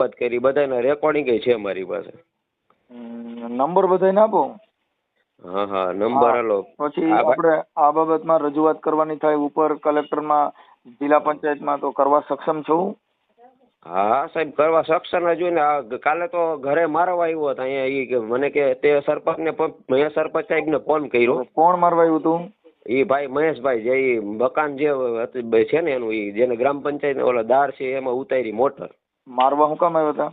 વાત કરી બધાના રેકોર્ડિંગ છે મારી પાસે. નંબર બધાને આપો. હા હા નંબર હાલો પછી આપણે આ બાબતમાં રજૂઆત કરવાની થાય ઉપર કલેક્ટરમાં જિલ્લા પંચાયતમાં તો કરવા સક્ષમ છું. હા સાહેબ કરવા સક્ષમ જ હોય ને કાલે તો ઘરે મારવા આવ્યો હતો અહીંયા કે મને કે તે સરપંચને અહીંયા સરપંચ સાહેબને ફોન કર્યો. કોણ મારવા આવ્યું હતું? એ ભાઈ મહેશભાઈ જે મકાન જે છે ને એનું ઈ જેને ગ્રામ પંચાયત ઓલા દાર છે એમાં ઉતારી મોટર. મારવા હું કામ આવ્યા હતા?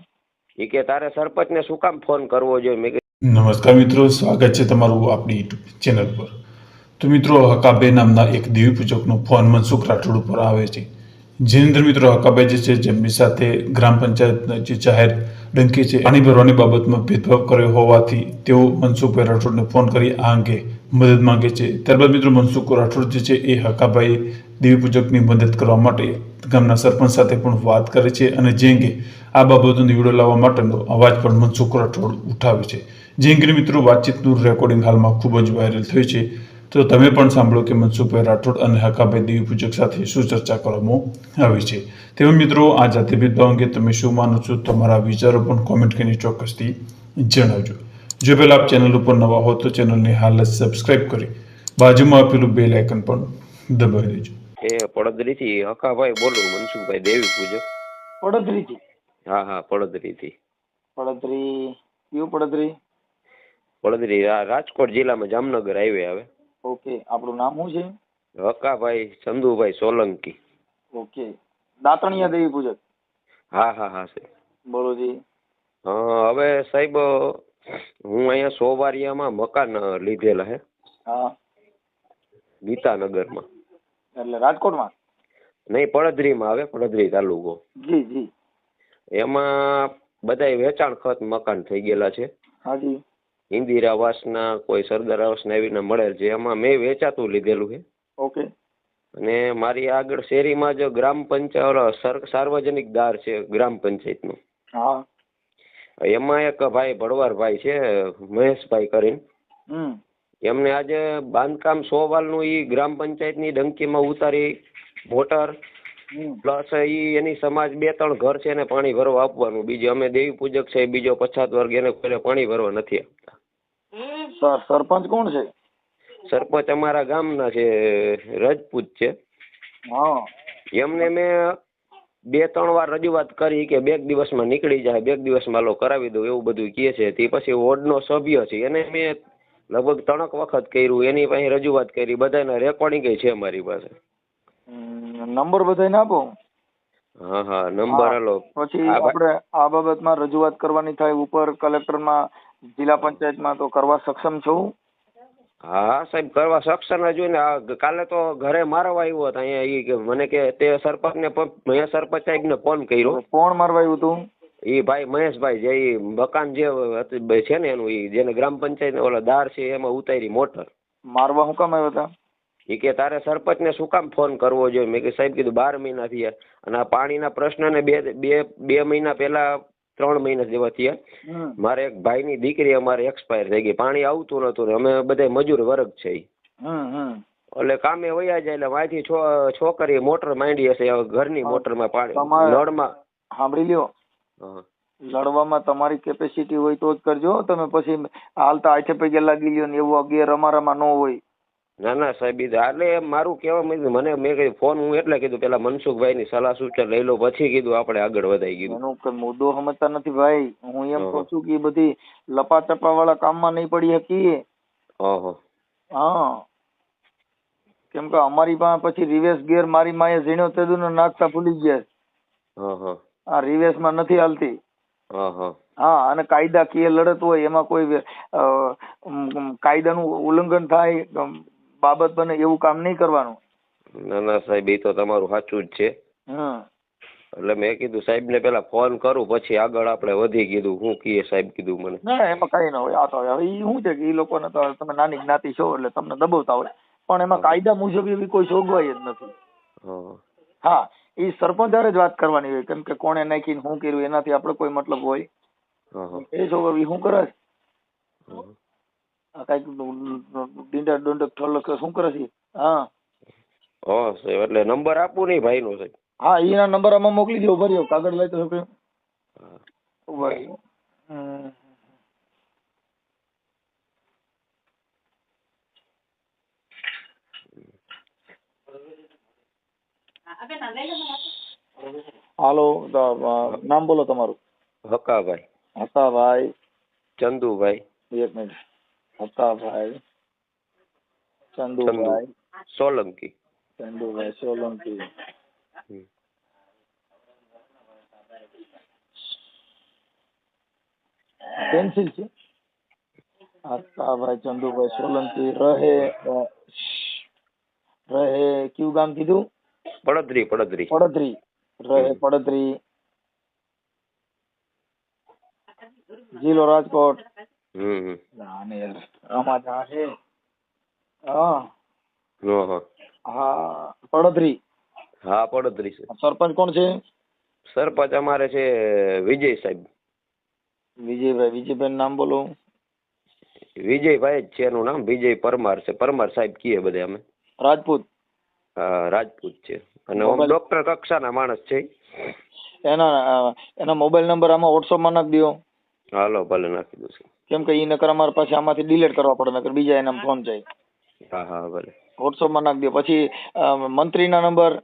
એ કે તારે સરપંચને શું કામ ફોન કરવો જોઈએ? મેં નમસ્કાર મિત્રો સ્વાગત છે તમારું આપણી યુટ્યુબ ચેનલ પર. તો મિત્રો હકાબે નામના એક દેવી પૂજકનો ફોન મનસુખ રાઠોડ ઉપર આવે છે. જેની અંદર મિત્રો હકાબે જે છે જેમની સાથે ગ્રામ પંચાયતના જે જાહેર ડંકી છે પાણી ભરવાની બાબતમાં ભેદભાવ કર્યો હોવાથી તેઓ મનસુખભાઈ રાઠોડને ફોન કરી આ અંગે મદદ માંગે છે. ત્યારબાદ મિત્રો મનસુખ રાઠોડ જે છે એ હકાભાઈ દેવી પૂજકની મદદ કરવા માટે ગામના સરપંચ સાથે પણ વાત કરે છે અને જે અંગે આ બાબતનો નિવડો લાવવા માટેનો અવાજ પણ મનસુખ રાઠોડ ઉઠાવે છે. જે અંગે મિત્રો વાતચીતનું રેકોર્ડિંગ હાલમાં ખૂબ જ વાયરલ થયું છે. તો તમે પણ સાંભળો કે મનસુખભાઈ રાઠોડ અને હકાભાઈ દેવી પૂજક સાથે શું ચર્ચા કરવામાં આવી છે. તેવા મિત્રો આ જાતિ ભેદભાવ અંગે તમે શું માનો છો તમારા વિચારો પણ કોમેન્ટ કરીને ચોક્કસથી જણાવજો. જો પહેલાં આપ ચેનલ ઉપર નવા હો તો ચેનલને હાલ જ સબસ્ક્રાઈબ કરી બાજુમાં આપેલું બેલ આઇકન પણ દબાવી દેજો. એ પડદરીથી હકાભાઈ બોલું મનસુખભાઈ દેવી પૂજક. પડદરીથી? હા હા પડદરીથી. પડદરી કયું પડદરી? પડદરી રાજકોટ જિલ્લામાં જામનગર હાઈવે આવે. ઓકે આપણું નામ શું છે? હકાભાઈ ચંદુભાઈ સોલંકી. ઓકે દાતણિયા દેવી પૂજક? હા હા હા સાહેબ. બોલો જી. હા હવે સાહેબ હું અહીંયા સોવારિયામાં મકાન લીધેલા હે. હા. ગીતાનગરમાં. એટલે રાજકોટમાં? નહીં પડદરીમાં આવે પડદરી તાલુકો. જી જી. એમાં બધાય વેચાણ ખત મકાન થઈ ગયેલા છે. હાજી. ઇન્દિરા આવાસના કોઈ સરદાર આવાસના એવીના મળેલ છે. એમાં મેં વેચાતું લીધેલું છે. ઓકે. અને મારી આગળ શેરીમાં જ ગ્રામ પંચાયત સાર્વજનિક દાર છે ગ્રામ પંચાયતનું. હા. એમાં એક ભાઈ ભડવારભાઈ છે મહેશભાઈ કરીને. એમને આજે બાંધકામ સો વાલનું એ ગ્રામ પંચાયતની ડંકીમાં ઉતારી મોટર પ્લસ ઈ એની સમાજ બે ત્રણ ઘર છે એને પાણી ભરવા આપવાનું. બીજું અમે દેવી પૂજક છે બીજો પછાત વર્ગ એને કોઈને પાણી ભરવા નથી આપતા. સર સરપંચ કોણ છે? સરપંચ અમારા ગામના છે રજપૂત છે. હા. એમને મેં બે ત્રણ વાર રજૂઆત કરી કે બે દિવસમાં નીકળી જાય બે દિવસમાં લો કરાવી દઉં એવું બધું કહે છે. તે પછી વોર્ડનો સભ્ય છે. એને મેં લગભગ ત્રણક વખત કર્યું એની પાસે રજૂઆત કરી બધાના રેકોર્ડિંગ છે મારી પાસે. નંબર બધાને આપો. હા હા નંબર હાલો પછી. આપણે આ બાબતમાં રજૂઆત કરવાની થાય ઉપર કલેક્ટરમાં જિલ્લા પંચાયતમાં તો કરવા સક્ષમ છું? હા સાહેબ કરવા સક્ષમ જ હોય ને કાલે તો ઘરે મારવા આવ્યો હતો અહીંયા મને કે તે સરપંચને ને મેં સરપંચ સાહેબને ફોન કર્યો. કોણ મારવા આવ્યું હતું? એ ભાઈ મહેશભાઈ જે મકાન જે છે ને એનું જેને ગ્રામ પંચાયત ઓલા દાર છે એમાં ઉતારી મોટર. મારવા હું કામ આવ્યા હતા? એ કે તારે સરપંચને શું કામ ફોન કરવો જોઈએ? મેં કે સાહેબ કીધું બાર મહિના થયા. અને આ પાણીના પ્રશ્નને બે બે બે મહિના પહેલા ત્રણ મહિના જેવા થયા. મારે એક ભાઈની દીકરી અમારે એક્સપાયર થઈ ગઈ. પાણી આવતું નતું ને અમે બધા મજૂર વર્ગ છે એટલે કામે વયા જાય એટલે માથી છો છોકરી મોટર માંડી હશે ઘરની મોટરમાં પાણી નળમાં સાંભળી લ્યો. લડવામાં તમારી કેપેસિટી હોય તો જ કરજો તમે પછી હાલતા આઠે પગે લાગી લ્યો ને એવું અગિયાર અમારામાં ન હોય. ના ના સાહેબ એટલે મારું કહેવા માંગ્યું મને મેં કીધું ફોન હું એટલે કીધું પેલા મનસુખભાઈની સલાહ સૂચન લઈ લો પછી કીધું આપણે આગળ વધાઈ ગયું. એનો કોઈ મુદ્દો સમજતા નથી ભાઈ. હું એમ કહું છું કે બધી બધી લપાચપા વાળા કામમાં નહીં પડી શકીએ. ઓહો હા. કેમ કે અમારી પાસે પછી રિવેશ ગેર મારી માએ ઝીણો તેદુનો નાખતા ભૂલી ગયા. હા હા. આ રિવેશમાં નથી હાલતી. હા અને કાયદાકીય લડત હોય એમાં કોઈ કાયદાનું ઉલ્લંઘન થાય બાબત બને એવું કામ નહીં કરવાનું. ના ના સાહેબ એ તો તમારું સાચું જ છે. એટલે મેં કીધું સાહેબને પેલા ફોન કરું પછી આગળ આપણે વધી કીધું. હું કીએ સાહેબ કીધું મને? ના એમાં કઈ ના હોય. આ તો હવે ઈ શું છે કે ઈ લોકોને તો તમે નાની જ્ઞાતિ છો એટલે તમને દબાવતા હોય. પણ એમાં કાયદા મુજબ એવી કોઈ જોગવાઈ જ નથી. હા. એ સરપંચારે જ વાત કરવાની હોય. કેમ કે કોણે નાખીને શું કર્યું એનાથી આપણે કોઈ મતલબ હોય. એ છોકરો શું કરે? કંઈક ડીંડા ડોંડક ઠોલક શું કરે છે? હા. હા સાહેબ એટલે નંબર આપું નહીં ભાઈનો સાહેબ. હા એના નંબર આમાં મોકલી દો ભર્યો. કાગળ લઈ તો છોકરી હા. હાલો તો, અ, નામ બોલો તમારું હકાભાઈ હકાભાઈ ચંદુભાઈ એક minute Hakabhai Chandubhai Solanki Chandubhai Solanki hmm. Pencil છે હકાભાઈ ચંદુભાઈ સોલંકી રહે અ, રહે કયું ગામ કીધું પડદરી પડદરી. પડદરી. પડદરી. જિલ્લો રાજકોટ. હમ હમ. આમાં જા છે. હા. હા પડદરી. હા પડદરી છે. સરપંચ કોણ છે? સરપંચ અમારે છે વિજય સાહેબ. વિજયભાઈ વિજયભાઈ નામ બોલો. વિજયભાઈ જ છે એનું નામ. વિજય પરમાર છે. પરમાર સાહેબ કીએ બધે અમે. રાજપૂત. રાજપૂત છે. અને ડોક્ટર કક્ષાના માણસ છે. એના એનો મોબાઈલ નંબર આમાં વોટ્સઅપમાં નાખી દો. હાલો ભલે નાખી દઉં છું. કેમ કે ઈ નકર અમારે પાસે આમાંથી ડિલીટ કરવા પડે નકર બીજા એના ફોન જાય. હા હા ભલે. વોટ્સઅપમાં નાખી દો. પછી મંત્રીના નંબર.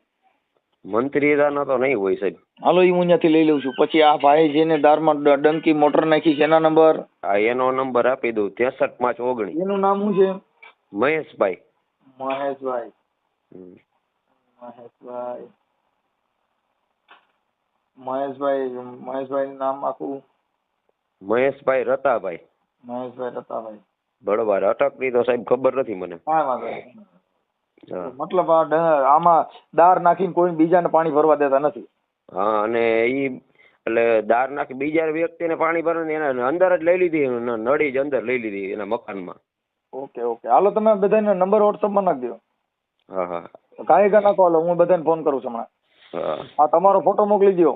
મંત્રીદાના તો નહીં હોય સાહેબ. હાલો એ હું ત્યાંથી લઈ લઉં છું. પછી આ ભાઈ જેને દારમાં ડ- ડંકી મોટર નાખી છે એના નંબર. આ એનો નંબર આપી દઉં. ત્રેસઠ પાંચ ઓગણીસ. એનું નામ શું છે? મહેશભાઈ. મહેશભાઈ. મહેશભાઈ. મહેશભાઈ મહેશભાઈ નામ આખું? મહેશભાઈ રતાભાઈ. મહેશભાઈ રતાભાઈ. બળવાર અટકની તો સાહેબ ખબર નથી મને. કાંઈ વાંધો નહીં. મતલબ આ ડ- આમાં દાર નાખીને કોઈ બીજાને પાણી ભરવા દેતા નથી. હા અને ઈ એટલે દાર નાખી બીજા વ્યક્તિને પાણી ભરવાની એને અંદર જ લઈ લીધી ન- નળી જ અંદર લઈ લીધી એના મકાનમાં. Okay okay. હાલો તમે બધાને નંબર વોટ્સઅપમાં નાખી દો હા હા. કાંઈ કા નાખો હાલો હું બધાને ફોન કરું છું હમણાં. હા. તમારો ફોટો મોકલી દો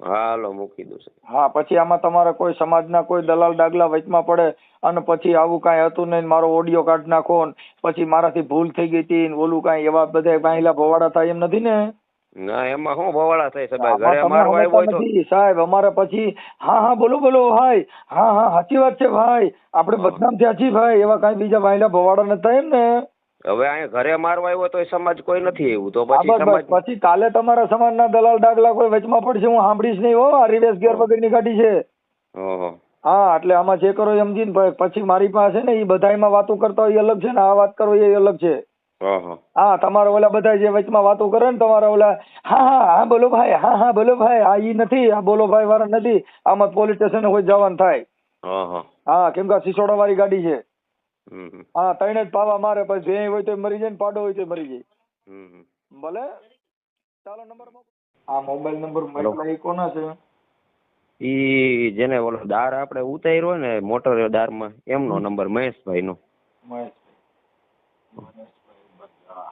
હાલો મૂકી દઉં છું. હા પછી આમાં તમારે કોઈ સમાજના કોઈ દલાલ ડાગલા વચમાં પડે અને પછી આવું કાંઈ હતું નહીં મારો ઓડિયો કાર્ડ નાખો ને પછી મારાથી ભૂલ થઈ ગઈ હતી ને ઓલું કાંઈ એવા બધા પાહિલા ભવાડા થાય એમ નથી ને? ના એમાં શું ભવાળા થાય સાહેબ? ઘરે તમે આવ્યો તો સાહેબ અમારે પછી હા હા બોલો બોલો ભાઈ. હા હા સાચી વાત છે ભાઈ. આપણે. બદનામ થયા છીએ ભાઈ. એવા કાંઈ બીજા વાયલા ભવાડા નથી થાય એમ ને? હવે અહીંયા ઘરે મારવા આવ્યો તો સમાજ કોઈ નથી એવું. તો પછી સમાજ પછી કાલે તમારા સમાજના દલાલ ડાગલા કોઈ વચમાં પડશે હું સાંભળીશ નહીં હો. આ રિવેશ ગેર વગરની ગાડી છે. ઓહો. હા એટલે આમાં જે કરો એ સમજીને પ- પછી મારી પાસે ને એ બધાયમાં વાતો કરતા હોય એ અલગ છે ને આ વાત કરો એ અલગ છે. હા તમારા ઓલા બધા જે વચમાં વાતો કરે ને તમારા ઓલા હા હા હા બોલો ભાઈ હા હા બોલો ભાઈ આ ઈ નથી આ બોલો ભાઈ વાળા નથી. આમાં પોલીસ સ્ટેશન કોઈ જવાનું થાય. હા કેમ કે આ સિસોડા વાળી ગાડી છે. હા ત્રણે જ પાવા મારે પછી જે હોય તો મરી જાય ને પાડો હોય તો મરી જાય. ભલે. ચાલો નંબર આ મોબાઈલ નંબર. મોકલા એ કોના છે. ઈ જેને ઓલો દાર આપણે ઉતાર્યો ને મોટર દારમાં એમનો નંબર મહેશભાઈ બત્રા.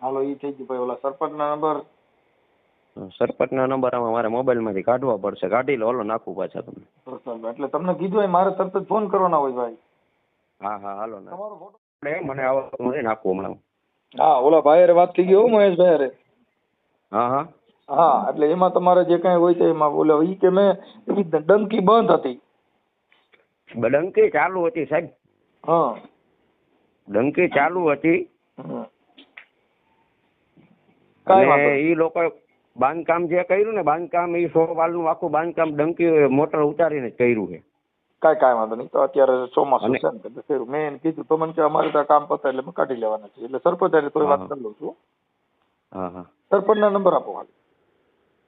હાલો ઈ થઈ ગયું ભાઈ ઓલા સરપંચ ના નંબર સરપંચના નંબર આમાં મારે મોબાઈલમાંથી કાઢવા પડશે. કાઢી લો ઓલો નાખું પાછા તમને. એટલે તમને કીધું મારે તરત જ ફોન કરવાના હોય ભાઈ. હા હા હાલો ને. તમારો ફોટો મને આવો મને નાખો હમણાં. હા ઓલા ભાઈ અરે વાત થઈ ગઈ હો મહેશભાઈ અરે હા હા. હા એટલે એમાં તમારે જે કાંઈ હોય તો એમાં બોલે ઈ કે મેં ઈ ડંકી બંધ હતી. ડંકી ચાલુ હતી સાહેબ. હા. ડંકી ચાલુ હતી. ઈ લોકો બાંધકામ જે કર્યું ને બાંધકામ ઈ સો વાલનું આખું બાંધકામ ડંકી મોટર ઉતારીને જ કર્યું છે. કાંઈ કાંઈ વાંધો નહીં. તો અત્યારે ચોમાસું છે ને એટલે ફેરું મેં એને કીધું તો મને કે અમારે તો આ કામ પતાય એટલે મેં કાઢી લેવાના છે. એટલે સરપંચ હારે તોય વાત કરી લઉં છું. સરપંચના નંબર આપો હાલ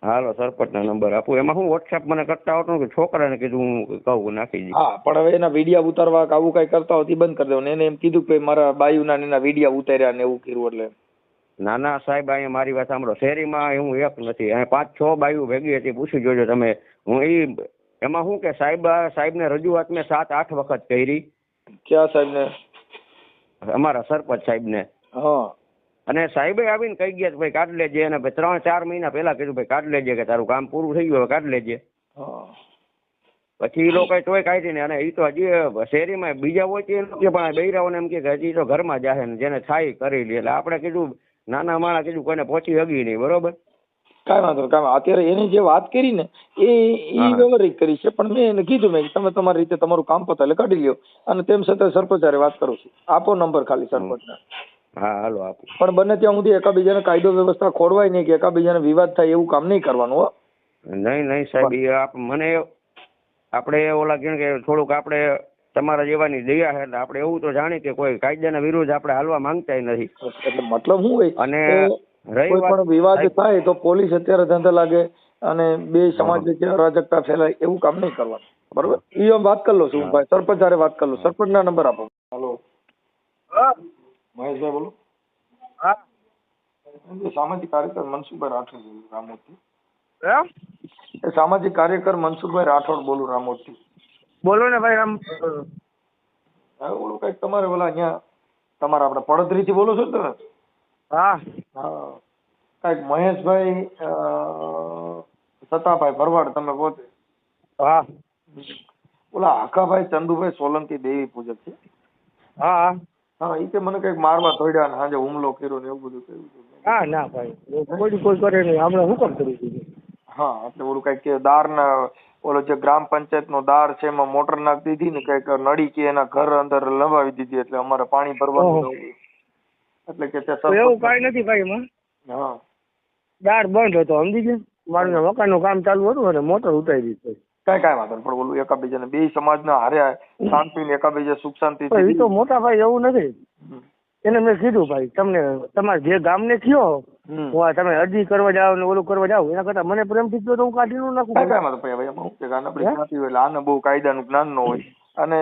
હાલો સરપંચના નંબર આપું. એમાં હું વોટ્સએપ મને કરતા આવડતું કે છોકરાને કીધું હું કહું નાખી દઈશ. હા પણ હવે એના વિડીયા ઉતારવા કે આવું કઈ કરતા હોતી બંધ કરી દેવાનું. એને એમ કીધું કે મારા બાયુના ને એના વિડીયા ઉતાર્યા ને એવું કર્યું એટલે. ના ના સાહેબ અહીંયા મારી વાત સાંભળો. શેરીમાં હું એક નથી. અહીંયા પાંચ છ બાયું ભેગી હતી. પૂછી જોજો તમે. હું ઈ એમાં શું કે સાહેબ સાહેબને રજૂઆત મેં સાત આઠ વખત કરી. ક્યાં સાહેબ ને અમારા સરપંચ સાહેબને. હા. અને સાહેબે આવીને કહી ગયા ભાઈ કાઢ લેજે. અને ભાઈ ત્રણ ચાર મહિના પહેલા કીધું ભાઈ કાઢ લેજે કે તારું કામ પૂરું થઈ ગયું હવે કાઢ લેજે. પછી એ લોકો તોય કાઢી ને અને એ તો હજી શેરીમાં બીજા હોય તો લોકો પણ બૈરાઓને એમ કે કે હજી તો ઘરમાં જાહે ને જેને થાય કરી લે. એટલે આપણે કીધું નાના માણા કીધું કોઈને પહોંચી હગી નહીં. બરોબર? કાંઈ વાંધો નહીં, કાંઈ અત્યારે એની જે વાત કરી ને એ એ વ્યવહારિક કરી છે. પણ મેં એને કીધું મેં કે તમે તમારી રીતે તમારું કામ પતા એટલે કાઢી લ્યો. અને તેમ છતાં સરપંચ હારે વાત કરું છું. આપો નંબર ખાલી સરપંચને. હા હાલો આપો. પણ બને ત્યાં સુધી એકાબીજાને કાયદો વ્યવસ્થા ખોરવાય નહીં કે એકાબીજાને વિવાદ થાય એવું કામ નહીં કરવાનું હો. નહીં નહીં સાહેબ એ આપ મને આપણે ઓલા કહે કે થોડુંક આપણે તમારા જેવાની દયા છે આપણે એવું તો જાણીએ કે કોઈ કાયદાના વિરુદ્ધ આપણે હાલવા માંગતા નથી. એટલે મતલબ શું હોય? અને કોઈ પણ વિવાદ થાય. તો પોલીસ અત્યારે ધંધે લાગે અને બે સમાજ વચ્ચે અરાજકતા ફેલાય એવું કામ નહીં કરવાનું. બરોબર? ઈ વાત કરી લો છું ભાઈ સરપંચ હારે વાત કરી લો. સરપંચ ના નંબર આપો. હલો. મહેશભાઈ બોલો. હા. સામાજિક કાર્યકર મનસુખભાઈ રાઠોડ બોલું રામોદથી સામાજિક કાર્યકર મનસુખભાઈ રાઠોડ બોલું રામોદથી. બોલો ને ભાઈ આમ. બોલું ઓલું કંઈક તમારે ઓલા અહીંયા તમારા આપણે પડદરી થી બોલો છો ને તમે? હા કંઈક મહેશભાઈ સત્તાભાઈ ભરવાડ તમે પોતે? હા. ઓલા આખાભાઈ ચંદુભાઈ સોલંકી દેવી પૂજક છે? હા. હા એ કે મને કંઈક મારવા ધોડ્યા ને સાંજે હુમલો કર્યો ને એવું બધું કર્યું હા ના ભાઈ. કોઈ કોઈ કરે નહીં. હમણાં હું કામ કરું છું? હા એટલે ઓલું કંઈક દાર ના ઓલો જે ગ્રામ પંચાયત નો દાર છે એમાં મોટર નાખી દીધી ને કંઈક નળી કે એના ઘર અંદર લંબાવી દીધી એટલે અમારે પાણી ભરવાનું. એટલે કે તે એવું કાંઈ નથી ભાઈ હા. દાર બંધ હતો સમજી ગયા. મારું મકાનનું કામ ચાલુ હતું અને મોટર ઉતારી દીધી કઈ કઈ વાંધો પણ ઓલું એકાબીજાને બે સમાજના હારે શાંતિ એકબીજા સુખ શાંતિ એ તો મોટા ભાઈ એવું નથી. એને મેં કીધું ભાઈ તમને તમારે જે ગામને થયો તમે અરજી કરવા જાઓ ને ઓલું કરવા જાઓ એના કરતા મને પ્રેમથી તો હું કાઢી નું નાખું કઈ. કઈ વાંધો ભાઈ આપણી હોય એટલે આને બહુ કાયદાનું જ્ઞાન ન હોય. અને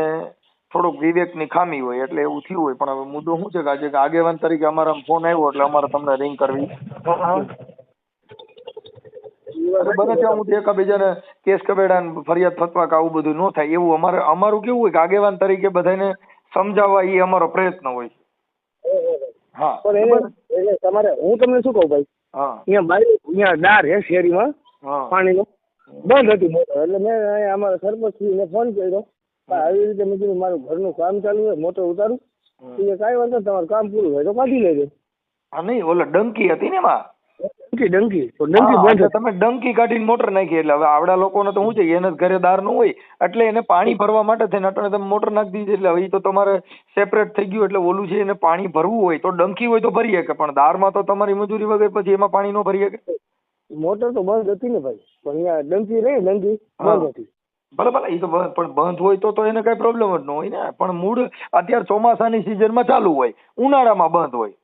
થોડુંક વિવેકની ખામી હોય એટલે એવું થયું હોય. પણ હવે મુદ્દો શું છે કે આજે આગેવાન તરીકે અમારા ફોન આવ્યો એટલે અમારે તમને રિંગ કરવી. હા. બને ત્યાં સુધી એકાબીજાને કેસ કબેડા ફરિયાદ ફતવા કે આવું બધું ન થાય. એવું અમારે અમારું કેવું હોય કે આગેવાન તરીકે બધાને સમજાવવા એ અમારો પ્રયત્ન હોય. હા. તમારે હું તમને શું કહું ભાઈ? હા. અહીંયા બારી અહીંયા ડાર હે શેરીમાં. હા. પાણીનો. બંધ હતી મોટર એટલે મેં અહીંયા અમારા સરપંચને ફોન કર્યો. આવી રીતે મેં કીધું મારું ઘરનું કામ ચાલુ હોય મોટર ઉતારું. એટલે કાંઈ વાંધો તમારું કામ પૂરું હોય તો કાઢી લેજો. હા નહીં ઓલો ડંકી હતી ને એમાં? ડંકી ડંકી. તો ડંકી બંધ તમે ડંકી કાઢીને મોટર નાખી એટલે હવે આવડા લોકોને તો શું છે એને ઘરે દારનું હોય એટલે એને પાણી ભરવા માટે થઈને અટણે તમે મોટર નાખી દીધી એટલે હવે તો તમારે સેપરેટ થઈ ગયું એટલે ઓલું છે એને પાણી ભરવું હોય તો ડંકી હોય તો ભરી શકે પણ દારમાં તો તમારી મજૂરી વગર પછી એમાં પાણી ન ભરી શકે? મોટર તો બંધ હતી ને ભાઈ પણ અહીંયા ડંકી રહી ડંકી બંધ હતી. ભલે એ તો પણ બંધ હોય તો તો એને કઈ પ્રોબ્લેમ જ ન હોય ને. પણ મૂળ અત્યારે ચોમાસાની સિઝનમાં ચાલુ હોય ઉનાળામાં બંધ હોય.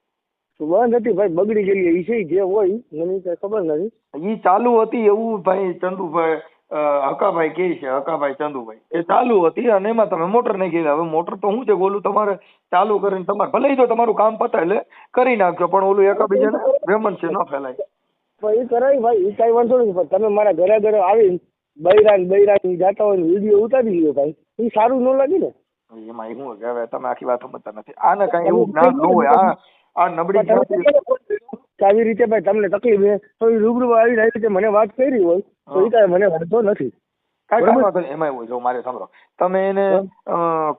બંધ હતી ભાઈ બગડી ગયેલી એ છે જે હોય મને કઈ ખબર નથી. એ ચાલુ હતી એવું ભાઈ ચંદુભાઈ હકાભાઈ કે છે હકાભાઈ ચંદુભાઈ. એ ચાલુ હતી અને એમાં તમે મોટર નહીં ગયેલા હવે મોટર તો શું છે ઓલું તમારે ચાલુ કરીને તમારે ભલે તો તમારું કામ પતાય એટલે કરી નાખજો પણ ઓલું એકાબીજાને વેમન છે ન ફેલાય. એ કરાય ભાઈ એ કાંઈ વાંધો નથી તમે મારા ઘરે ઘરે આવીને બૈરા ને બૈરા જાતા હોય ને વીડિયો ઉતારી લ્યો ભાઈ. એ સારું ન લાગે ને. એમાં એવું હવે તમે આખી વાત સમજતા નથી. આને કઈ એવું જ્ઞાન ન હોય. આ આ નબળી આવી રીતે ભાઈ તમને તકલીફ છે તો એ રૂબરૂ આવીને આવી રીતે મને વાત કરી હોય તો એ કાંઈ મને વાંધો નથી. એમાં એવું જો મારે સાંભળો તમે એને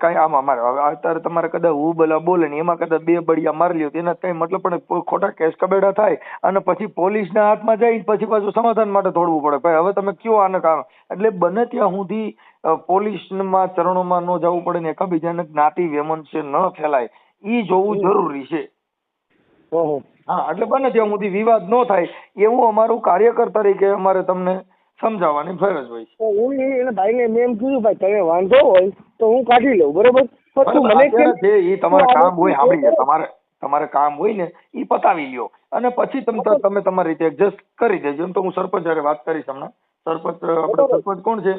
કઈ આમાં મારે અત્યારે તમારે કદાચ હું બોલા બોલે ને એમાં કદાચ બે બળિયા મારી લ્યો એના કઈ મતલબ પણ ખોટા કેસ કબેડા થાય અને પછી પોલીસના હાથમાં જાય પછી પાછું સમાધાન માટે થોડવું પડે. ભાઈ હવે તમે કયો આને કામ એટલે બને ત્યાં સુધી પોલીસમાં ચરણોમાં ન જવું પડે ને એકબીજાને જ્ઞાતિ વેમનસ્ય ન ફેલાય. એ જોવું જરૂરી છે. ઓહો. હા એટલે બને ત્યાં સુધી વિવાદ ન થાય. એવું અમારું કાર્યકર તરીકે અમારે તમને સમજાવવાની ફરજ હોય છે. તો હું એને ભાઈને મેં એમ કીધું ભાઈ તમે વાંધો હોય તો હું કાઢી લઉં બરોબર? પણ તું મને કે છે એ તમારે કામ હોય સાંભળી તમારે તમારે કામ હોય ને એ પતાવી લ્યો. અને પછી તમે તમે તમારી રીતે એડજસ્ટ કરી દેજો. એમ તો હું સરપંચ હારે વાત કરીશ હમણાં. સરપંચ આપણે સરપંચ કોણ છે?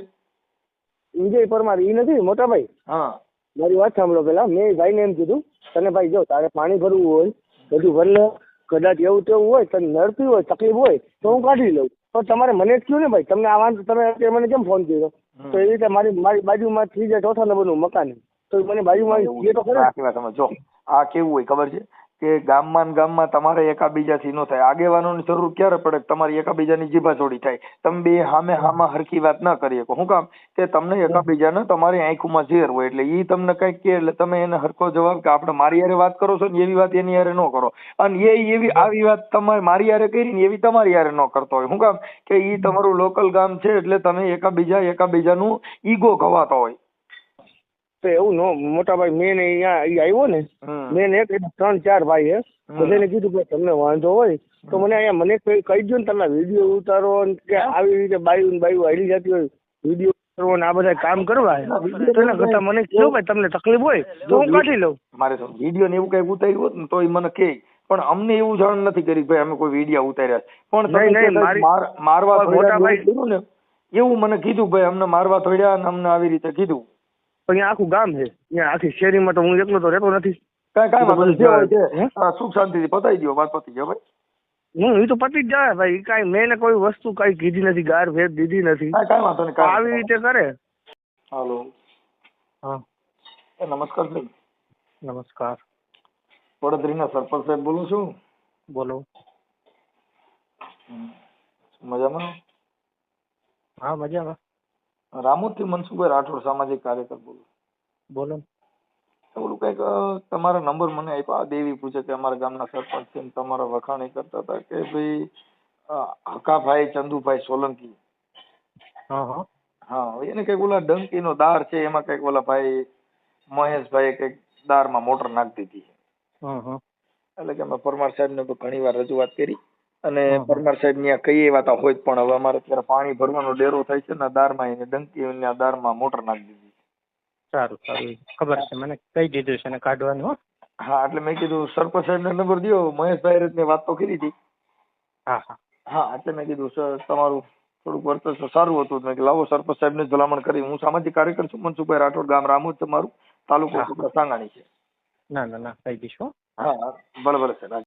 વિજય પરમાર ઈ નથી મોટા ભાઈ. હા. મારી વાત સાંભળો પેલા. મેં ભાઈને એમ કીધું તને ભાઈ જો તારે પાણી ભરવું હોય બધું ભરલે કદાચ એવું તેવું હોય તને નડતું હોય તકલીફ હોય તો હું કાઢી લઉં. તો તમારે મને જ કહ્યું ને ભાઈ? તમને આ વાંધો તમે મને કેમ ફોન કર્યો? તો એવી રીતે મારી મારી બાજુમાં ત્રીજા ચોથા નંબરનું મકાન. તો મને બાજુમાં જે તો ખરે. આખી વાત જો આ કેવું હોય ખબર છે? કે ગામમાં ને ગામમાં તમારે એકાબીજાથી ન થાય. આગેવાનોની જરૂર ક્યારે પડે તમારી એકાબીજાની જીભાજોડી થાય? તમે બે હામે હામાં હરખી વાત ના કરી શકો. શું કામ? કે તમને એકાબીજાને તમારી આંખોમાં ઝેર હોય એટલે એ તમને કંઈક કે એટલે તમે એને હરખો જવાબ કે આપણે મારી હારે વાત કરો છો ને એવી વાત એની હારે ન કરો. અને એ એવી આવી વાત તમારે મારી હારે કરી ને એવી તમારી યારે ન કરતો હોય. શું કામ? કે ઈ તમારું લોકલ ગામ છે એટલે તમે એકાબીજા એકાબીજાનું ઈગો ખવાતો હોય. તો એવું નો મોટા ભાઈ મેન અહીંયા ઈ આવ્યો ને. મેન એક ત્રણ ચાર ભાઈ હે. બધાને કીધું કે તમને વાંધો હોય તો મને અહીંયા મને કહી દો ને તમે વીડિયો ઉતારો કે આવી રીતે બાયું ને બાયું હાલી જતી હોય વીડિયો ઉતારો ને આ બધા કામ કરવા. એના કરતા મને કહેવું ભાઈ તમને તકલીફ હોય તો હું કાઢી લઉં. મારે તો વીડિયો ને એવું કઈ ઉતાર્યું હોત ને તો એ મને કે. પણ અમને એવું જાણ નથી કરી ભાઈ અમે કોઈ વીડિયો ઉતાર્યા પણ મારવા મોટા ભાઈ- એવું મને કીધું ભાઈ અમને મારવા થોડ્યા અને અમને આવી રીતે કીધું. પણ અહીંયા આખું ગામ છે. અહીંયા આખી શેરીમાં તો હું એકલો તો રહેતો નથી. કાંઈ કાંઈ વાંધો નહીં. જે હોય છે હા, સુખ શાંતિથી પતાવી દો વાત પતી જાય ભાઈ. હું એ તો પતી જ જાય ભાઈ. કાંઈ મેં એને કોઈ વસ્તુ કાંઈ કીધી નથી ગાર ભેદ દીધી નથી. કાંઈ કાંઈ વાંધો નહીં કાંઈ આવી રીતે કરે. હાલો. હા. એ નમસ્કાર સાહેબ નમસ્કાર. વડોદરીના સરપંચ સાહેબ બોલું છું. બોલો. હમ. મજામાં? હા મજામાં. રામોદથી મનસુખભાઈ રાઠોડ સામાજિક કાર્યકર બોલું. બોલો. ઓલું કંઈક તમારા નંબર મને આપ્યા. દેવી પૂછે કે અમારા ગામના સરપંચ છે તમારા વખાણી કરતા હતા કે ભાઈ હકાભાઈ ચંદુભાઈ સોલંકી. હા હા. હા એને કંઈક ઓલા ડંકીનો દાર છે એમાં કંઈક ઓલા ભાઈ મહેશભાઈ કંઈક દારમાં મોટર નાખી દીધી એટલે કે અમે પરમાર સાહેબને ઘણી વાર રજૂઆત કરી. અને. પરમાર સાહેબની કઈ એવા તા હોય પણ હવે અમારે અત્યારે પાણી ભરવાનો ડેરો થાય છે ને દારમાં એને ડંકી દારમાં મોટર નાખી દીધી. સારું સારું. ખબર છે મને. કહી દીધું છે ને કાઢવાનું હો. હા એટલે મેં કીધું સરપંચ સાહેબને નંબર દો મહેશભાઈ રીતની વાત તો કરી હતી. હા હા. હા એટલે મેં કીધું સર તમારું થોડુંક વર્તન સારું હતું. મેં લાવો સરપંચ સાહેબને ને ભલામણ કરી. હું સામાજિક કાર્યકર છું મનસુખભાઈ રાઠોડ ગામ રામોદ છે મારું. તાલુકો સાંગાણી છે. ના ના ના કહી દઈશું હો. ભલે ભલે સર